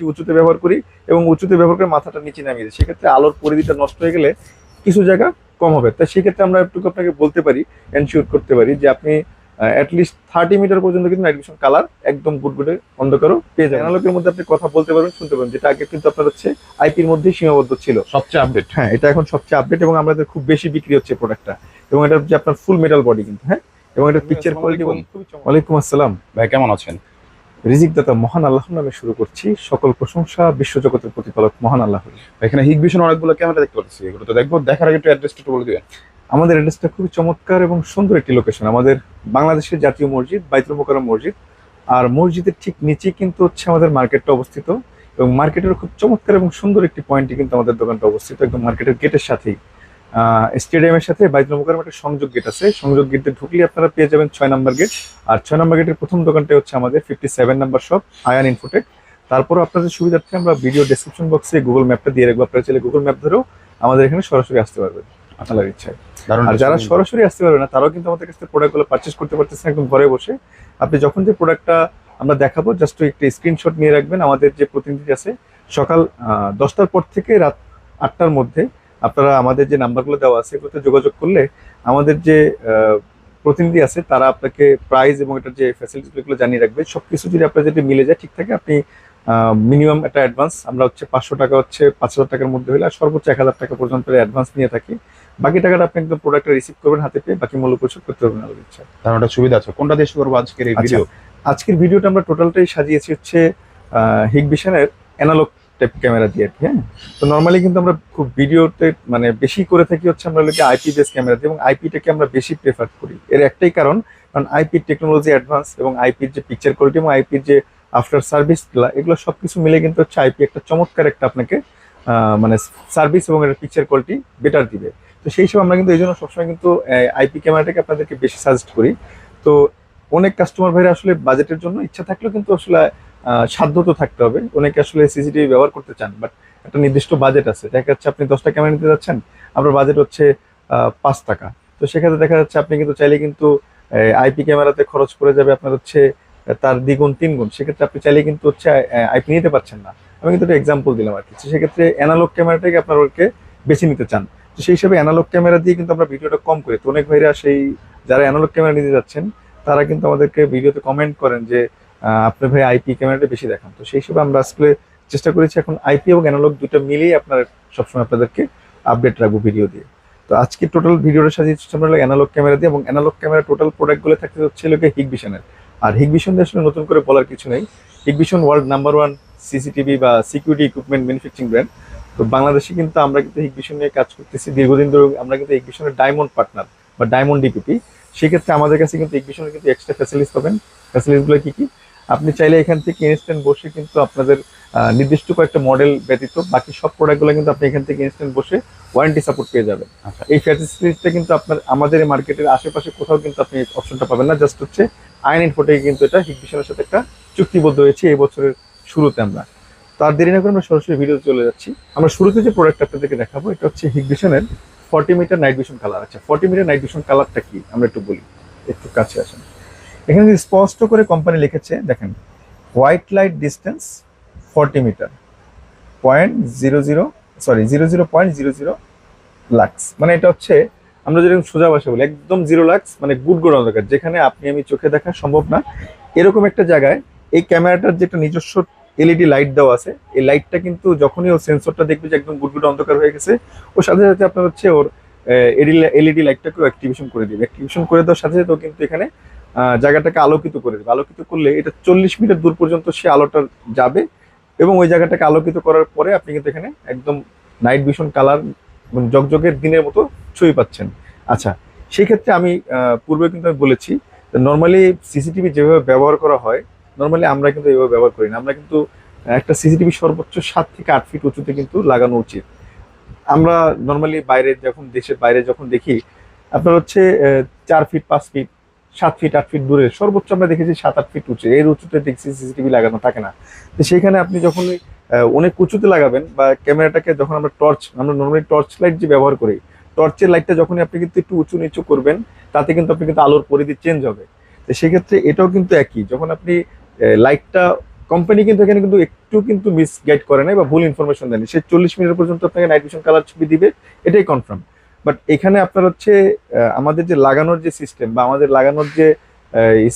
একটু উঁচুতে ব্যবহার করি এবং উঁচুতে ব্যবহার করে মাথাটা নিচে নামিয়ে দিই। সেক্ষেত্রে আলোর পরিধিটা নষ্ট হয়ে গেলে কিছু জায়গা কম হবে। তাই সেক্ষেত্রে আমরা একটু আপনাকে বলতে পারি এনশিওর করতে পারি যে আপনি অ্যাটলিস্ট থার্টি মিটার পর্যন্ত কিন্তু নাইট ভিশন কালার একদম গুডগুডে অন্ধকারও পেয়ে যাবেন। অ্যানালগের মধ্যে আপনি কথা বলতে পারবেন শুনতে পারবেন। যেটা আগে কিন্তু আপনার হচ্ছে আইপির মধ্যেই সীমাবদ্ধ ছিল। সবচেয়ে আপডেট হ্যাঁ এটা এখন সবচেয়ে আপডেট এবং আমাদের খুব বেশি বিক্রি হচ্ছে প্রোডাক্টটা এবং এটা হচ্ছে আপনার ফুল মেটাল বডি কিন্তু হ্যাঁ? এবং এটা পিকচার কোয়ালিটি ওয়ালাইকুম আসসালাম। ভাই কেমন আছেন? রিজিক দাতা মহান আল্লাহ নামে শুরু করছি। সকল প্রশংসা বিশ্বজগতের প্রতিপালক মহান আল্লাহ এখানে হিগ ভিশন অনেকগুলো ক্যামেরা দেখতে পাচ্ছি। এগুলো তো দেখব দেখার আগে একটু অ্যাড্রেসটা একটু বলে দিবেন। আমাদের অ্যাড্রেসটা খুবই চমৎকার এবং সুন্দর একটি লোকেশন আমাদের বাংলাদেশের জাতীয় মসজিদ বাইতুল মোকাররম মসজিদ। আর মসজিদের ঠিক নিচেই কিন্তু হচ্ছে আমাদের মার্কেটটা অবস্থিত। এবং মার্কেটের খুব চমৎকার এবং সুন্দর একটি পয়েন্টে কিন্তু আমাদের দোকানটা অবস্থিত। একদম মার্কেটের গেটের সাথেই। স্টেডিয়ামের সাথে বাইতুল মোকাররম একটা সংযোগ গেট আছে। সংযোগ গেটে ঢুকলে আপনারা পেয়ে যাবেন ছয় নম্বর গেট আর ছয় নম্বর গেটের প্রথম দোকানটা হচ্ছে আমাদের fifty seven number shop Ayan infotech তারপরও আপনাদের সুবিধার্থে আমরা ভিডিও ডেসক্রিপশন বক্সে গুগল ম্যাপটা দিয়ে রাখব। আপনারা চাইলে গুগল ম্যাপ ধরেও আমাদের এখানে সরাসরি আসতে পারবেন। আপনার ইচ্ছায়। আর যারা সরাসরি আসতে পারবে না তারাও কিন্তু আমাদের কাছ থেকে প্রোডাক্টগুলো পারচেস করতে পারতেছেন একদম ঘরে বসে। আপনি যখন যে প্রোডাক্টটা আমরা দেখাবো জাস্ট একটা স্ক্রিনশট নিয়ে রাখবেন। আমাদের যে প্রতিনিধি আছে সকাল দশটার পর থেকে রাত আটটার মধ্যে আপনারা আমাদের যে নাম্বারগুলো দেওয়া আছে এগুলোতে যোগাযোগ করলে আমাদের যে প্রতিনিধি আছে তারা আপনাকে প্রাইস এবং এটার যে ফ্যাসিলিটিগুলো জানিয়ে রাখবে। সবকিছু যদি আপনার যদি মিলে যায় ঠিক থাকে আপনি মিনিমাম একটা অ্যাডভান্স আমরা হচ্ছে পাঁচশো টাকা হচ্ছে পাঁচ হাজার টাকার মধ্যে হলে আর সর্বোচ্চ এক হাজার টাকা পর্যন্ত অ্যাডভান্স নিয়ে থাকি। বাকি টাকাটা আপনি একদম প্রোডাক্টটা রিসিভ করবেন হাতে পেয়ে বাকি মূল্য পরিশোধ করতে পারবেন আপনার ইচ্ছা দারুণ একটা সুবিধা আছে। কোনটা দিয়ে শুরু করব আজকের এই আচ্ছা। ভিডিও আজকের ভিডিওটা আমরা টোটালটাই সাজিয়েছি হচ্ছে হিগ হিগভিশনের অ্যানালগ টাইপ ক্যামেরা দিয়ে আর কি হ্যাঁ? তো নর্মালি কিন্তু আমরা খুব ভিডিওতে মানে বেশি করে থাকি হচ্ছে আমরা লোকে আইপি বেস ক্যামেরা দিয়ে এবং আইপিটাকে আমরা বেশি প্রেফার করি। এর একটাই কারণ কারণ আইপির টেকনোলজি অ্যাডভান্স এবং আইপির যে পিকচার কোয়ালিটি এবং আইপির যে আফটার সার্ভিসগুলো এগুলো সব কিছু মিলে কিন্তু হচ্ছে আইপি একটা চমৎকার একটা আপনাকে মানে সার্ভিস এবং এর পিকচার কোয়ালিটি বেটার দিবে। তো সেই হিসেবে আমরা কিন্তু এই জন্য সবসময় কিন্তু আইপি ক্যামেরাটাকে আপনাদেরকে বেশি সাজেস্ট করি। তো অনেক কাস্টমার ভাইরা আসলে বাজেটের জন্য ইচ্ছা থাকলেও কিন্তু আসলে সাধ্য তো থাকতে হবে। অনেকে আসলে সিসিটিভি ব্যবহার করতে চান বাট একটা নির্দিষ্ট বাজেট আছে। দেখা যাচ্ছে আপনি দশটা ক্যামেরা নিতে যাচ্ছেন, আপনার বাজেট হচ্ছে পাঁচ টাকা। তো সেক্ষেত্রে দেখা যাচ্ছে আপনি কিন্তু চাইলে কিন্তু আইপি ক্যামেরাতে খরচ পড়ে যাবে আপনার হচ্ছে তার দ্বিগুণ তিন গুণ সেক্ষেত্রে আপনি চাইলে কিন্তু হচ্ছে আইপি নিতে পারছেন না। আমি কিন্তু একটা এক্সাম্পল দিলাম আর কি সেক্ষেত্রে অ্যানালগ ক্যামেরাটাকে আপনার ওকে বেছে নিতে চান। তো সেই হিসাবে অ্যানালগ ক্যামেরা দিয়ে কিন্তু আমরা ভিডিওটা কম করি। তো অনেক ভাইরা সেই, যারা অ্যানালগ ক্যামেরা নিতে যাচ্ছেন, তারা কিন্তু আমাদেরকে ভিডিওতে কমেন্ট করেন যে আহ, আপনি ভাই আইপি ক্যামেরাটা বেশি দেখান। তো সেই হিসেবে আমরা আসলে চেষ্টা করেছি এখন আইপি এবং অ্যানালগ দুটো মিলিয়ে আপনার সবসময় আপনাদেরকে আপডেট রাখব ভিডিও দিয়ে। তো আজকে টোটাল ভিডিওটা সাজিয়েছি আমরা অ্যানালগ ক্যামেরা দিয়ে এবং অ্যানালগ ক্যামেরা টোটাল প্রোডাক্টগুলো থাকতে হচ্ছে লোকে হিগভিশনের আর হিগভিশন দিয়ে আসলে নতুন করে বলার কিছু নেই। Hikvision world number one CCTV বা সিকিউরিটি ইকুইপমেন্ট ম্যানুফ্যাকচারিং ব্র্যান্ড তো বাংলাদেশে কিন্তু আমরা কিন্তু হিগভিশন নিয়ে কাজ করতেছি। দীর্ঘদিন ধরে আমরা কিন্তু হিগভিশনের ডায়মন্ড পার্টনার বা ডায়মন্ড ডিপিপি সেক্ষেত্রে আমাদের কাছে কিন্তু এক্সিবিশনের কিন্তু এক্সট্রা ফ্যাসিলিটিস পাবেন। ফ্যাসিলিটিসগুলো কী কি? আপনি চাইলে এখান থেকে ইনস্ট্যান্ট বসে কিন্তু আপনাদের নির্দিষ্ট কয়েকটা মডেল ব্যতীত বাকি সব প্রোডাক্টগুলো কিন্তু আপনি এখান থেকে ইনস্ট্যান্ট বসে ওয়ারেন্টি সাপোর্ট পেয়ে যাবেন। আচ্ছা। এই ফ্যাসিলিটিসটা কিন্তু আপনার আমাদের মার্কেটের আশেপাশে কোথাও কিন্তু আপনি অপশনটা পাবেন না। জাস্ট হচ্ছে আইন ইনফোটে কিন্তু এটা হিগভিশনের সাথে একটা চুক্তিবদ্ধ হয়েছে এই বছরের শুরুতে আমরা। তার দেরি না করে আমরা সরাসরি ভিডিও চলে যাচ্ছি। আমরা শুরুতে যে প্রোডাক্ট আপনাদেরকে দেখাবো এটা হচ্ছে হিগভিশনের forty meter night vision colour আচ্ছা ফর্টি মিটার নাইট ভিশন কালারটা কি? আমরা একটু বলি। একটু কাছে আসেন। এখানে স্পষ্ট করে কোম্পানি লিখেছে, দেখেন white light distance forty meter point zero zero sorry zero zero point zero zero lux মানে এটা হচ্ছে, আমরা যেরকম সোজা ভাষা বলি, একদম জিরো লাক্স মানে গুড গুড অন্ধকার যেখানে আপনি, আমি চোখে দেখা সম্ভব না। এরকম একটা জায়গায়, এই ক্যামেরাটার যে একটা নিজস্ব এলইডি লাইট দেওয়া আছে, এই লাইটটা কিন্তু যখনই ও সেন্সরটা দেখবে যে একদম গুড গুড অন্ধকার হয়ে গেছে, ওর সাথে সাথে আপনার হচ্ছে ওর এলইডি লাইটটাকেও অ্যাক্টিভেশন করে দিবে। অ্যাক্টিভেশন করে দেওয়ার সাথে সাথে কিন্তু এখানে জায়গাটাকে আলোকিত করে দেবে। আলোকিত করলে এটা চল্লিশ মিটার দূর পর্যন্ত সে আলোটা যাবে এবং ওই জায়গাটাকে আলোকিত করার পরে আপনি কিন্তু এখানে একদম নাইট ভিশন কালার জগজগের দিনের মতো ছবি পাচ্ছেন। আচ্ছা সেই ক্ষেত্রে আমি পূর্বে কিন্তু আমি বলেছি নর্মালি সিসিটিভি যেভাবে ব্যবহার করা হয় নর্মালি আমরা কিন্তু এইভাবে ব্যবহার করি না। আমরা কিন্তু একটা সিসিটিভি সর্বোচ্চ সাত থেকে আট ফিট উঁচুতে কিন্তু লাগানো উচিত। আমরা নর্মালি বাইরে যখন, দেশের বাইরে যখন দেখি, আপনার হচ্ছে চার ফিট পাঁচ ফিট সাত ফিট আট ফিট দূরে। সর্বোচ্চ আমরা দেখেছি সাত, আট ফিট উঁচু। এর উঁচুতে দেখছি সিসিটিভি লাগানো থাকে না। তো সেইখানে আপনি যখন অনেক উঁচুতে লাগাবেন বা ক্যামেরাটাকে যখন আমরা টর্চ আমরা নর্মালি টর্চ লাইট যে ব্যবহার করি টর্চের লাইটটা যখনই আপনি কিন্তু একটু উঁচু নিচু করবেন, তাতে কিন্তু আপনি কিন্তু আলোর পরিধি চেঞ্জ হবে। তো সেক্ষেত্রে এটাও কিন্তু একই। যখন আপনি লাইটটা কোম্পানি কিন্তু এখানে কিন্তু একটু কিন্তু মিসগাইড করে নাই বা ভুল ইনফরমেশন দেয়নি। সে চল্লিশ মিনিট পর্যন্ত আপনাকে নাইট ভিশন কালার ছবি দিবে, এটাই কনফার্ম বাট এখানে আপনার হচ্ছে আমাদের যে লাগানোর যে সিস্টেম বা আমাদের লাগানোর যে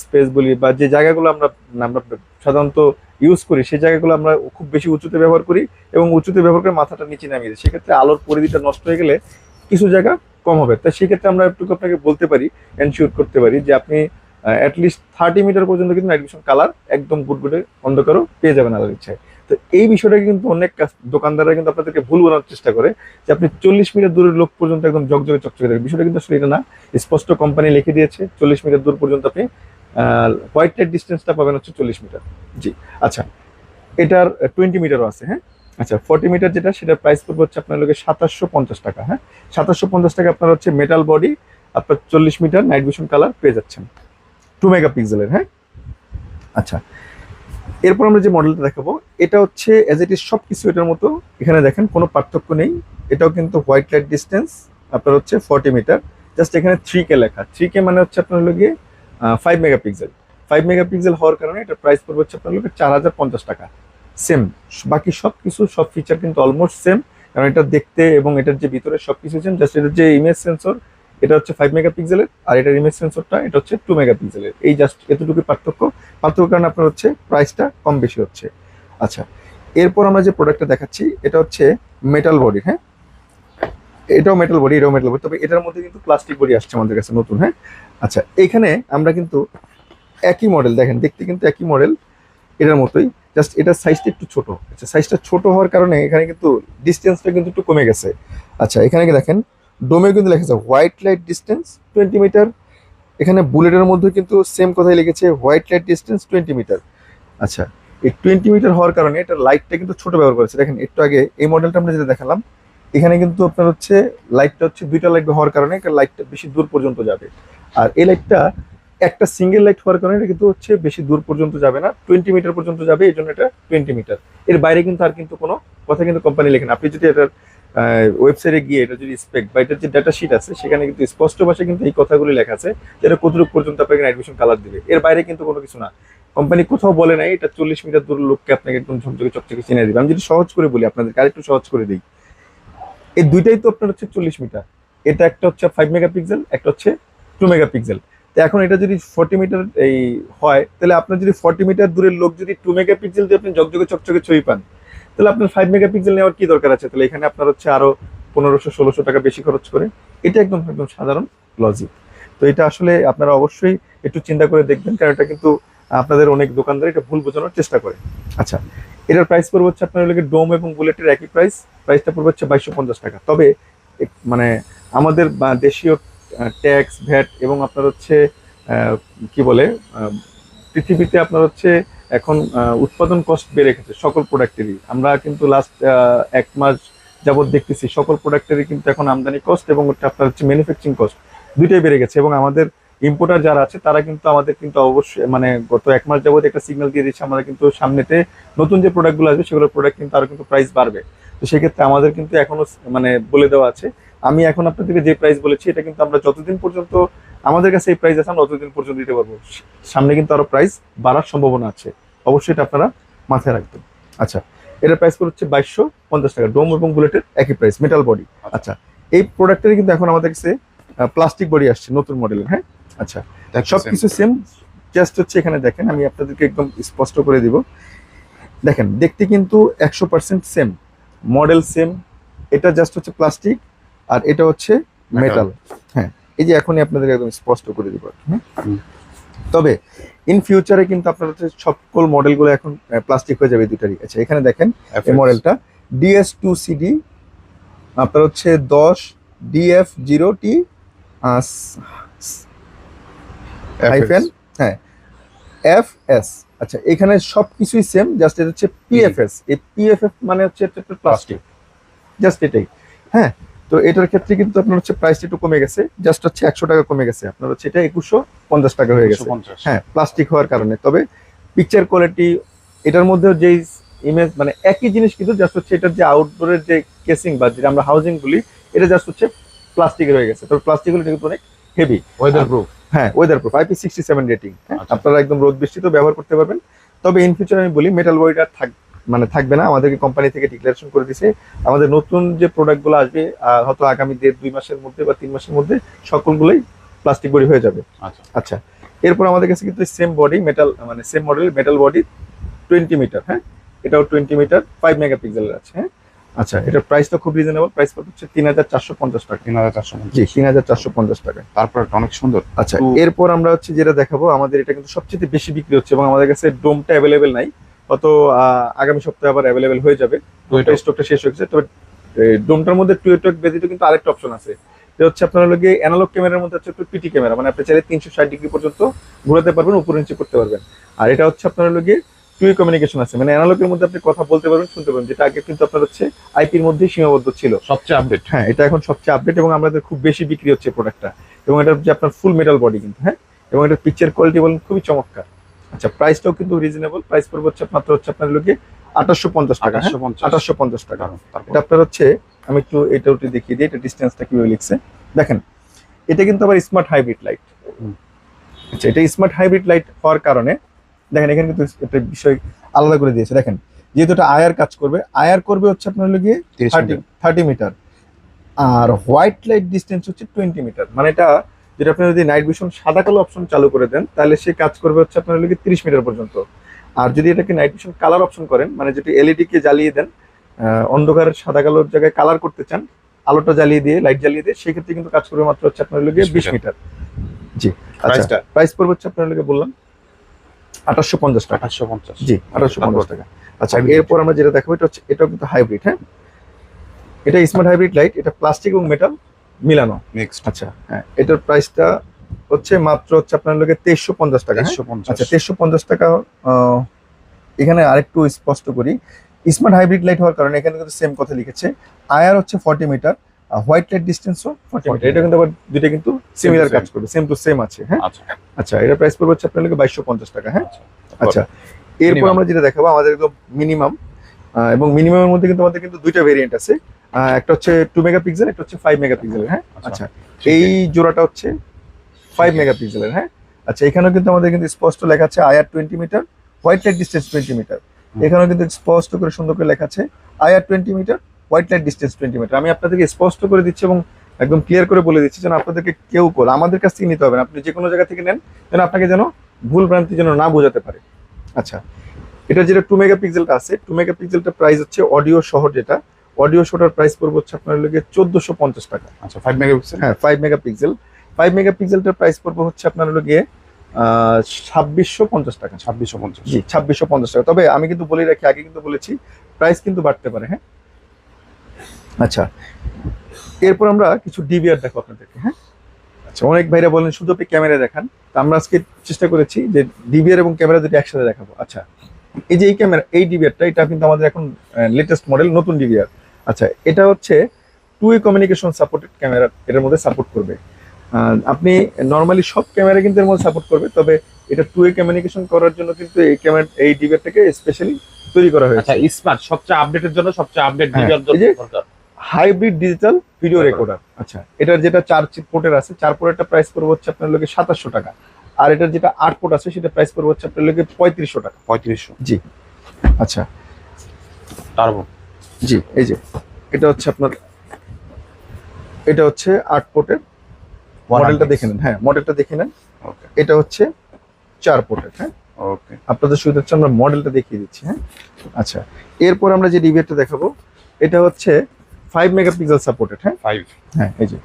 স্পেস বলি বা যে জায়গাগুলো আমরা আমরা সাধারণত ইউজ করি, সেই জায়গাগুলো আমরা খুব বেশি উঁচুতে ব্যবহার করি এবং উঁচুতে ব্যবহার করে মাথাটা নিচে নামিয়ে দিই। সেক্ষেত্রে আলোর পরিধিটা নষ্ট হয়ে গেলে কিছু জায়গা কম হবে। তাই সেক্ষেত্রে আমরা একটু আপনাকে বলতে পারি এনশিওর করতে পারি যে আপনি অ্যাটলিস্ট থার্টি মিটার পর্যন্ত কিন্তু নাইট ভিশন কালার একদম গুটগুটে অন্ধকারও পেয়ে যাবেন আলোর ইচ্ছায়। তো এই বিষয়টা কিন্তু অনেক দোকানদাররা কিন্তু আপনাদেরকে ভুল বানানোর চেষ্টা করে যে আপনি চল্লিশ মিটার দূরের লোক পর্যন্ত একদম জগজগে চকচকে দেখবেন বিষয়টা কিন্তু আসলে এটা না। স্পষ্ট কোম্পানি লিখে দিয়েছে, চল্লিশ মিটার দূর পর্যন্ত আপনি হোয়াইট লাইট ডিস্টেন্সটা পাবেন হচ্ছে চল্লিশ মিটার জি আচ্ছা এটার টোয়েন্টি মিটারও আছে হ্যাঁ? আচ্ছা ফর্টি মিটার যেটা, সেটার প্রাইস পড়বে হচ্ছে আপনার লোকে সাতাশশো পঞ্চাশ টাকা হ্যাঁ? সাতাশশো পঞ্চাশ টাকা আপনার হচ্ছে মেটাল বডি আপনার চল্লিশ মিটার নাইট ভিশন কালার পেয়ে যাচ্ছেন। টু মেগা পিক্সেলের হ্যাঁ? আচ্ছা এরপর আমরা যে মডেলটা দেখাবো, এটা হচ্ছে এজ ইট ইজ সব কিছু এটার মতো। এখানে দেখেন, কোনো পার্থক্য নেই। এটাও কিন্তু হোয়াইট লাইট ডিস্টেন্স আপনার হচ্ছে ফর্টি মিটার জাস্ট এখানে থ্রি কে লেখা। থ্রি কে মানে হচ্ছে আপনার লোকে five megapixel five megapixel হওয়ার কারণে এটা প্রাইস পড়বে হচ্ছে আপনার লোকে চার হাজার পঞ্চাশ টাকা। সেম বাকি সব কিছু সব ফিচার কিন্তু অলমোস্ট সেম কারণ এটা দেখতে এবং এটার যে ভিতরে সব কিছু সেম জাস্ট এটার যে ইমেজ সেন্সর এটা হচ্ছে ফাইভ মেগা পিক্সেলের আর এটা ইমেজ সেন্সরটা এটা হচ্ছে টু মেগা পিক্সেলের এই জাস্ট এতটুকু পার্থক্য। পার্থক্য কারণে আপনার হচ্ছে প্রাইসটা কম বেশি হচ্ছে। আচ্ছা এরপর আমরা যে প্রোডাক্টটা দেখাচ্ছি, এটা হচ্ছে মেটাল বডি হ্যাঁ? এটাও মেটাল বডি এটাও মেটাল বডি তবে এটার মধ্যে কিন্তু প্লাস্টিক বডি আসছে আমাদের কাছে নতুন হ্যাঁ? আচ্ছা এখানে আমরা কিন্তু একই মডেল দেখেন, দেখতে কিন্তু একই মডেল এটার মতোই। জাস্ট এটার সাইজটা একটু ছোট। আচ্ছা সাইজটা ছোট হওয়ার কারণে এখানে কিন্তু ডিস্টেন্সটা কিন্তু একটু কমে গেছে। আচ্ছা এখানে দেখেন ডোমে কিন্তু লেখা আছে white light distance twenty meter এখানে বুলেটের মধ্যে কিন্তু সেম কথাই লিখেছে white light distance twenty meter আচ্ছা এই টোয়েন্টি মিটার হওয়ার কারণে এটা লাইটটা কিন্তু ছোট ব্যবহার করেছে। দেখেন, একটু আগে এই মডেলটা আমরা যেটা দেখালাম, এখানে কিন্তু আপনার হচ্ছে লাইটটা হচ্ছে দুইটা লাইট হওয়ার কারণে লাইটটা বেশি দূর পর্যন্ত যাবে। আর এই লাইটটা একটা সিঙ্গেল লাইট হওয়ার কারণে এটা কিন্তু হচ্ছে বেশি দূর পর্যন্ত যাবে না টোয়েন্টি মিটার পর্যন্ত যাবে, এই জন্য এটা টোয়েন্টি মিটার এর বাইরে কিন্তু আর কিন্তু কোনো কথা কিন্তু কোম্পানি লেখেন আপনি যদি এটার ওয়েবসাইটে গিয়ে এটা যদি স্পেক বা এটার যে ডাটা শিট আছে, সেখানে কিন্তু স্পষ্ট ভাষায় কিন্তু এই কথাগুলি লেখা আছে যে এটা কতটুকু পর্যন্ত আপনাকে অ্যাডমিশন কালার দিবে। এর বাইরে কিন্তু কোনো কিছু না। কোম্পানি কোথাও বলে নাই, এটা চল্লিশ মিটার দূর লোককে আপনাকে একদম ঝকঝকে চকচকে চিনে দিবে। আমি যদি সহজ করে বলি আপনাদের আপনাদেরকে, আরেকটু সহজ করে দিই। এই দুইটাই তো আপনার হচ্ছে চল্লিশ মিটার। এটা একটা হচ্ছে ফাইভ মেগা পিক্সেল একটা হচ্ছে টু মেগা পিক্সেল তো এখন এটা যদি ফর্টি মিটার এই হয়, তাহলে আপনার যদি ফর্টি মিটার দূরের লোক যদি টু মেগা পিক্সেল দিয়ে আপনি জগজগে চকচকে ছবি পান তাহলে আপনার ফাইভ মেগা পিক্সেল নেওয়ার কি দরকার আছে? তাহলে এখানে আপনার হচ্ছে আরও পনেরোশো, ষোলোশো টাকা বেশি খরচ করে। এটা একদম একদম সাধারণ লজিক তো এটা আসলে আপনারা অবশ্যই একটু চিন্তা করে দেখবেন, কারণ এটা কিন্তু আপনাদের অনেক দোকানদার এটা ভুল বোঝানোর চেষ্টা করে। আচ্ছা এটার প্রাইস পড়বে হচ্ছে আপনার লোকের ডোম এবং বুলেটের একই প্রাইস প্রাইসটা পড়বে হচ্ছে বাইশশো পঞ্চাশ টাকা। তবে মানে আমাদের দেশীয় ট্যাক্স ভ্যাট এবং আপনার হচ্ছে কি বলে পৃথিবীতে আপনার হচ্ছে এখন উৎপাদন কস্ট বেড়ে গেছে সকল প্রোডাক্টেরই আমরা কিন্তু লাস্ট এক মাস যাবৎ দেখতেছি সকল প্রোডাক্টেরই কিন্তু এখন আমদানি কস্ট এবং আপনার হচ্ছে ম্যানুফ্যাকচারিং কস্ট দুইটাই বেড়ে গেছে এবং আমাদের ইম্পোর্টার যারা আছে, তারা কিন্তু আমাদের কিন্তু অবশ্যই মানে গত এক মাস যাবত একটা সিগন্যাল দিয়ে দিচ্ছে আমরা কিন্তু সামনেতে নতুন যে প্রোডাক্টগুলো আসবে, সেগুলোর প্রোডাক্ট কিন্তু আরও কিন্তু প্রাইস বাড়বে। তো সেক্ষেত্রে আমাদের কিন্তু এখনও মানে বলে দেওয়া আছে। আমি এখন আপনাদেরকে যে প্রাইস বলেছি, এটা কিন্তু আমরা যতদিন পর্যন্ত আমাদের কাছে এই প্রাইস আছে আমরা ততদিন পর্যন্ত দিতে পারব। সামনে কিন্তু আরও প্রাইস বাড়ার সম্ভাবনা আছে। অবশ্যই এটা আপনারা মাথায় রাখবেন। আচ্ছা এটার প্রাইস পড়ছে বাইশশো পঞ্চাশ টাকা। ডোম এবং বুলেটের একই প্রাইস মেটাল বডি আচ্ছা এই প্রোডাক্টের কিন্তু এখন আমাদের কাছে প্লাস্টিক বডি আসছে নতুন মডেলের হ্যাঁ? আচ্ছা সব কিছু সেম জাস্ট হচ্ছে এখানে দেখেন আমি আপনাদেরকে একদম স্পষ্ট করে দিব। দেখেন দেখতে কিন্তু একশো পার্সেন্ট সেম মডেল সেম এটা জাস্ট হচ্ছে প্লাস্টিক আর এটা হচ্ছে মেটাল হ্যাঁ। এই যে এখনই আপনাদের একদম স্পষ্ট করে দিব হ্যাঁ? তবে ইন ফিউচারে কিন্তু আপনার হচ্ছে সকল মডেলগুলো এখন প্লাস্টিক হয়ে যাবে দুটারই আচ্ছা এখানে দেখেন এই মডেলটা ডিএস টু সিডি আপনার হচ্ছে দশ ডিএফ জিরো টি হাইফেন হ্যাঁ এফ এস আচ্ছা এখানে সব কিছুই সেম জাস্ট এটা হচ্ছে পিএফএস এই পিএফএফ মানে হচ্ছে প্লাস্টিক জাস্ট এটাই হ্যাঁ? তো এটার ক্ষেত্রে কিন্তু আপনার হচ্ছে প্রাইসটা একটু কমে গেছে জাস্ট হচ্ছে একশো টাকা কমে গেছে। আপনার হচ্ছে এটা একুশশো পঞ্চাশ টাকা হয়ে গেছে। হ্যাঁ প্লাস্টিক হওয়ার কারণে। তবে পিকচার কোয়ালিটি এটার মধ্যেও যে ইমেজ মানে একই জিনিস কিন্তু জাস্ট হচ্ছে এটার যে আউটডোরের যে কেসিং বা যেটা আমরা হাউজিং বলি এটা জাস্ট হচ্ছে প্লাস্টিকের হয়ে গেছে। তবে প্লাস্টিক হলে কিন্তু অনেক হেভি ওয়েদার প্রুফ হ্যাঁ weather proof IP sixty seven rating. আপনারা একদম রোদ বৃষ্টিতেও ব্যবহার করতে পারবেন। তবে ইন ফিউচার আমি বলি মেটাল বডিটা থাক মানে থাকবে না আমাদেরকে কোম্পানি থেকে ডিক্লারেশন করে দিছে। আমাদের নতুন যে প্রোডাক্টগুলো আসবে হয়তো আগামী দেড় দুই মাসের মধ্যে বা তিন মাসের মধ্যে সকলগুলোই প্লাস্টিক বডি হয়ে যাবে। আচ্ছা। আচ্ছা। এরপর আমাদের কাছে কিন্তু সেম বডি মেটাল মানে same model metal body twenty meter হ্যাঁ? এটাও টোয়েন্টি মিটার ফাইভ মেগাপিক্সেলের আছে হ্যাঁ? আচ্ছা এটার প্রাইসটা খুব রিজনেবল প্রাইস পড়বে হচ্ছে তিন হাজার চারশো পঞ্চাশ টাকা। তিন হাজার চারশো জি তিন হাজার চারশো পঞ্চাশ টাকা। তারপর অনেক সুন্দর। আচ্ছা এরপর আমরা হচ্ছে যেটা দেখাবো আমাদের এটা কিন্তু সবচেয়ে বেশি বিক্রি হচ্ছে এবং আমাদের কাছে ডোমটা অ্যাভেলেবেল নাই। হয়তো আগামী সপ্তাহে আবার অ্যাভেলেবেল হয়ে যাবে। এটা এটা স্টকটা শেষ হয়েছে। তবে ডোমটার মধ্যে টুয়েটক ব্যতীত কিন্তু আরেকটা অপশন আছে। এটা হচ্ছে আপনার লগে অ্যানালগ ক্যামেরার মধ্যে হচ্ছে একটু পিটি ক্যামেরা মানে আপনি চাইলে তিনশো ষাট ডিগ্রি পর্যন্ত ঘোরাতে পারবেন উপর নিচে করতে পারবেন। আর এটা হচ্ছে আপনার লগে টুই কমিউনিকেশন আছে। মানে অ্যানালগের মধ্যে আপনি কথা বলতে পারবেন শুনতে পারবেন। যেটা আগে কিন্তু আপনার হচ্ছে আইপির মধ্যেই সীমাবদ্ধ ছিল। সবচেয়ে আপডেট হ্যাঁ এটা এখন সবচেয়ে আপডেট এবং আমাদের খুব বেশি বিক্রি হচ্ছে প্রোডাক্টটা এবং এটা হচ্ছে আপনার ফুল মেটাল বডি কিন্তু হ্যাঁ? এবং এটার পিকচার কোয়ালিটি বলেন খুবই চমৎকার। আচ্ছা প্রাইসটাও কিন্তু রিজনেবল প্রাইস পড়বে হচ্ছে মাত্র হচ্ছে আপনার লোকে আঠাশশো পঞ্চাশ টাকা হ্যাঁ? আঠাশশো পঞ্চাশ। টাকা। এটা আপনার হচ্ছে আমি একটু এটা একটু দেখিয়ে দিই এটা ডিস্টেন্সটা কীভাবে লিখছে। দেখেন এটা কিন্তু আবার স্মার্ট হাইব্রিড লাইট আচ্ছা এটা স্মার্ট হাইব্রিড লাইট হওয়ার কারণে দেখেন এখানে কিন্তু একটা বিষয় আলাদা করে দিয়েছে। দেখেন যেহেতু এটা আয়ার কাজ করবে আয়ার করবে হচ্ছে আপনার লগে থার্টি থার্টি মিটার। আর হোয়াইট লাইট ডিস্টেন্স হচ্ছে টোয়েন্টি মিটার মানে এটা যেটা আপনি যদি নাইট ভিশন সাদা কালো অপশন চালু করে দেন তাহলে সে কাজ করবে হচ্ছে আপনার লগে তিরিশ মিটার পর্যন্ত। আর যদি এটাকে নাইট ভিশন কালার অপশন করেন মানে যেটা এলইডি কে জ্বালিয়ে দেন আহ, অন্ধকারের সাদা কালোর জায়গায় কালার করতে চান আলোটা জ্বালিয়ে দিয়ে লাইট জ্বালিয়ে দিয়ে সেক্ষেত্রে কিন্তু কাজ করবে মাত্র হচ্ছে আপনার লগে বিশ মিটার। জি আচ্ছা। প্রাইস পড়বে হচ্ছে আপনার লগে বললাম আঠাশশো পঞ্চাশ টাকা। আঠাশশো পঞ্চাশ। জি আঠাশশো পঞ্চাশ টাকা। আচ্ছা এরপর আমরা যেটা দেখাবো এটা হচ্ছে এটাও কিন্তু হাইব্রিড হ্যাঁ? এটা স্মার্ট হাইব্রিড লাইট এটা প্লাস্টিক এবং মেটাল মিলানো। নেক্সট আচ্ছা হ্যাঁ এটার প্রাইসটা হচ্ছে মাত্র হচ্ছে আপনার লোকে তেইশশো পঞ্চাশ টাকা হ্যাঁ? আচ্ছা তেইশশো পঞ্চাশ টাকা এখানে আরেকটু স্পষ্ট করি। স্মার্ট হাইব্রিড লাইট হওয়ার কারণে এখানে কিন্তু সেম কথা লিখেছে। আয়ার হচ্ছে ফর্টি মিটার হোয়াইট লাইট ডিস্টেন্সও ফর্টি মিটার এটা কিন্তু আবার দুইটা কিন্তু সিমিলার কাজ করবে সেম টু সেম আছে হ্যাঁ? আচ্ছা। আচ্ছা এটা প্রাইস পড়বে হচ্ছে আপনার লোকে বাইশশো পঞ্চাশ টাকা হ্যাঁ? আচ্ছা এরপর আমরা যেটা দেখাবো আমাদের একদম মিনিমাম এবং মিনিমামের মধ্যে কিন্তু আমাদের কিন্তু দুইটা ভেরিয়েন্ট আছে। একটা হচ্ছে টু মেগাপিক্সেল একটা হচ্ছে ফাইভ মেগাপিক্সেলের হ্যাঁ? আচ্ছা এই জোড়াটা হচ্ছে ফাইভ মেগাপিক্সেলের হ্যাঁ? আচ্ছা এখানেও কিন্তু আমাদের কিন্তু স্পষ্ট লেখা আছে IR twenty meter white light distance twenty meter এখানেও কিন্তু স্পষ্ট করে সুন্দর করে লেখা আছে IR twenty meter white light distance twenty meter আমি আপনাদেরকে স্পষ্ট করে দিচ্ছি এবং একদম ক্লিয়ার করে বলে দিচ্ছি যেন আপনাদেরকে কেউ কল আমাদের কাছ থেকে নিতে হবে না। আপনি যে কোনো জায়গা থেকে নেন যেন আপনাকে যেন ভুল ভ্রান্তি যেন না বোঝাতে পারে। আচ্ছা এটা যেটা টু মেগাপিক্সেলটা আছে টু মেগাপিক্সেলটা প্রাইস হচ্ছে অডিও সহ যেটা অডিও শোটার প্রাইস পড়বে হচ্ছে আপনার লোকে চোদ্দশো পঞ্চাশ টাকা। আচ্ছা ফাইভ মেগাপিক্সেল হ্যাঁ ফাইভ মেগাপিক্সেল ফাইভ মেগাপিক্সেলটার প্রাইস পড়বে হচ্ছে আপনার লোকে ছাব্বিশশো পঞ্চাশ টাকা। ছাব্বিশশো পঞ্চাশ। জি ছাব্বিশশো পঞ্চাশ টাকা। তবে আমি কিন্তু বলে রাখি আগে কিন্তু বলেছি প্রাইস কিন্তু বাড়তে পারে হ্যাঁ? আচ্ছা এরপর আমরা কিছু ডিভিআর দেখো আপনাদেরকে হ্যাঁ? আচ্ছা অনেক ভাইরা বলেন শুধু আপনি ক্যামেরা দেখান। তা আমরা আজকে চেষ্টা করেছি যে ডিভিআর এবং ক্যামেরা দুটি একসাথে দেখাবো। আচ্ছা এই যে এই ক্যামেরা এই ডিভিআরটা এটা কিন্তু আমাদের এখন লেটেস্ট মডেল নতুন ডিভিআর আচ্ছা এটা হচ্ছে two A communication supported camera এটার মধ্যে সাপোর্ট করবে। আপনি নর্মালি সব ক্যামেরা কিন্তু এর মধ্যে সাপোর্ট করবে তবে এটা টু এ কমিউনিকেশন করার জন্য কিন্তু এই ক্যামেরা এই ডিভিআরটাকে স্পেশালি তৈরি করা হয়েছে। আচ্ছা স্মার্ট সবচেয়ে আপডেটের জন্য সবচেয়ে আপডেট ভিডিওর এই দরকার। Hybrid digital video. রেকর্ডার আচ্ছা এটার যেটা চার পোর্টের আছে চার পোর্টেরটা প্রাইস পড়বে হচ্ছে আপনার লোকে সাতাশশো টাকা। আর এটার যেটা আট পোর্ট আছে সেটা প্রাইস পড়বে হচ্ছে আপনার লোকে পঁয়ত্রিশশো টাকা। পঁয়ত্রিশশো। আচ্ছা। টার্বো জি এই যে এটা হচ্ছে আপনার এটা হচ্ছে আট পোর্টের মডেলটা দেখে নেন হ্যাঁ মডেলটা দেখে নেন। এটা হচ্ছে চার পোর্টের হ্যাঁ। ওকে আপনাদের সুবিধা হচ্ছে আমরা মডেলটা দেখিয়ে দিচ্ছি হ্যাঁ। আচ্ছা এরপর আমরা যে ডিভিআরটা দেখাবো এটা হচ্ছে ফাইভ মেগাপিক্সেল সাপোর্টেড হ্যাঁ। ফাইভ হ্যাঁ এই যে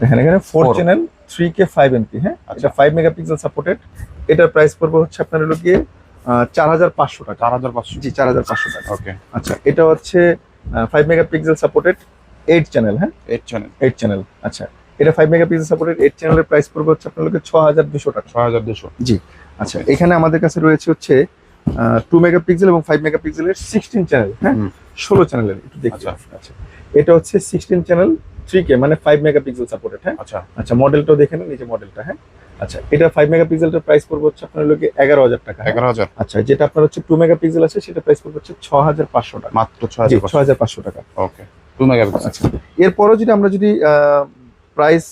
এখানে এখানে four. Channel three K five MP হ্যাঁ। আচ্ছা। এটা ফাইভ মেগাপিক্সেল সাপোর্টেড এটার প্রাইস পড়বে হচ্ছে আপনার হলো গিয়ে চার হাজার পাঁচশো টাকা। চার হাজার পাঁচশো। জি চার হাজার পাঁচশো টাকা। ওকে। আচ্ছা এটা হচ্ছে five megapixel supported eight channel হ্যাঁ? এইট চ্যানেল এইট চ্যানেল আচ্ছা। এটা ফাইভ মেগাপিক্সেল সাপোর্টেড এইট চ্যানেলের প্রাইস পড়বে হচ্ছে আপনার লোকে ছ হাজার দুশো টাকা। ছয় হাজার দুশো। আচ্ছা এখানে আমাদের কাছে রয়েছে হচ্ছে টু মেগাপিক্সেল এবং ফাইভ মেগাপিক্সেলের সিক্সটিন চ্যানেল হ্যাঁ। ষোলো চ্যানেলের একটু দেখি। আচ্ছা। আচ্ছা এটা হচ্ছে সিক্সটিন চ্যানেল থ্রি কে মানে ফাইভ মেগাপিক্সেল সাপোর্টেড হ্যাঁ? আচ্ছা। আচ্ছা মডেলটাও দেখে নেন যে মডেলটা হ্যাঁ? আচ্ছা এটা ফাইভ মেগাপিক্সেলটার প্রাইস পড়বে হচ্ছে আপনার লোকে এগারো হাজার টাকা? এগারো হাজার। আচ্ছা যেটা আপনার হচ্ছে টু মেগাপিক্সেল আছে সেটা প্রাইস পড়বে হচ্ছে ছ হাজার পাঁচশো টাকা। মাত্র ছ হাজার পাঁচশো। টাকা। ওকে টু মেগাপিক্সেল আচ্ছা এরপরও যদি আমরা যদি প্রাইস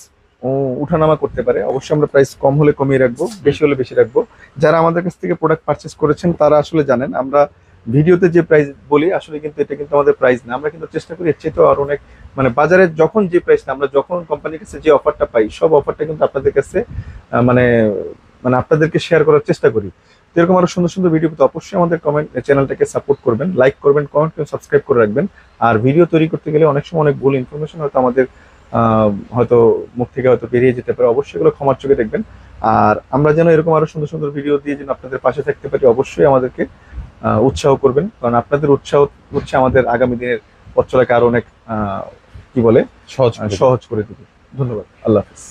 উঠানামা করতে পারে অবশ্যই আমরা প্রাইস কম হলে কমিয়ে রাখব বেশি হলে বেশি রাখব। যারা আমাদের কাছ থেকে প্রোডাক্ট পারচেস করেছেন তারা আসলে জানেন আমরা ভিডিওতে যে প্রাইস বলি আসলে কিন্তু এটা কিন্তু আমাদের প্রাইস না। আমরা কিন্তু চেষ্টা করি এর চেয়ে আর অনেক মানে বাজারে যখন যে প্রাইস আমরা যখন কোম্পানির কাছে যে অফারটা পাই সব অফারটা কিন্তু আপনাদের কাছে মানে মানে আপনাদেরকে শেয়ার করার চেষ্টা করি। তো এরকম আরও সুন্দর সুন্দর ভিডিও পেতে অবশ্যই আমাদের কমেন্ট চ্যানেলটাকে সাপোর্ট করবেন লাইক করবেন কমেন্ট করবেন সাবস্ক্রাইব করে রাখবেন। আর ভিডিও তৈরি করতে গেলে অনেক সময় অনেক ভুল ইনফরমেশন হয়তো আমাদের হয়তো মুখ থেকে হয়তো বেরিয়ে যেতে পারে। অবশ্যই এগুলো ক্ষমার চোখে দেখবেন। আর আমরা যেন এরকম আরও সুন্দর সুন্দর ভিডিও দিয়ে যেন আপনাদের পাশে থাকতে পারি অবশ্যই আমাদেরকে উৎসাহ করবেন। কারণ আপনাদের উৎসাহ হচ্ছে আমাদের আগামী দিনের পথ চলাকে আরও অনেক কি বলে? সহজ সহজ করে দেবে। ধন্যবাদ। আল্লাহ হাফিজ।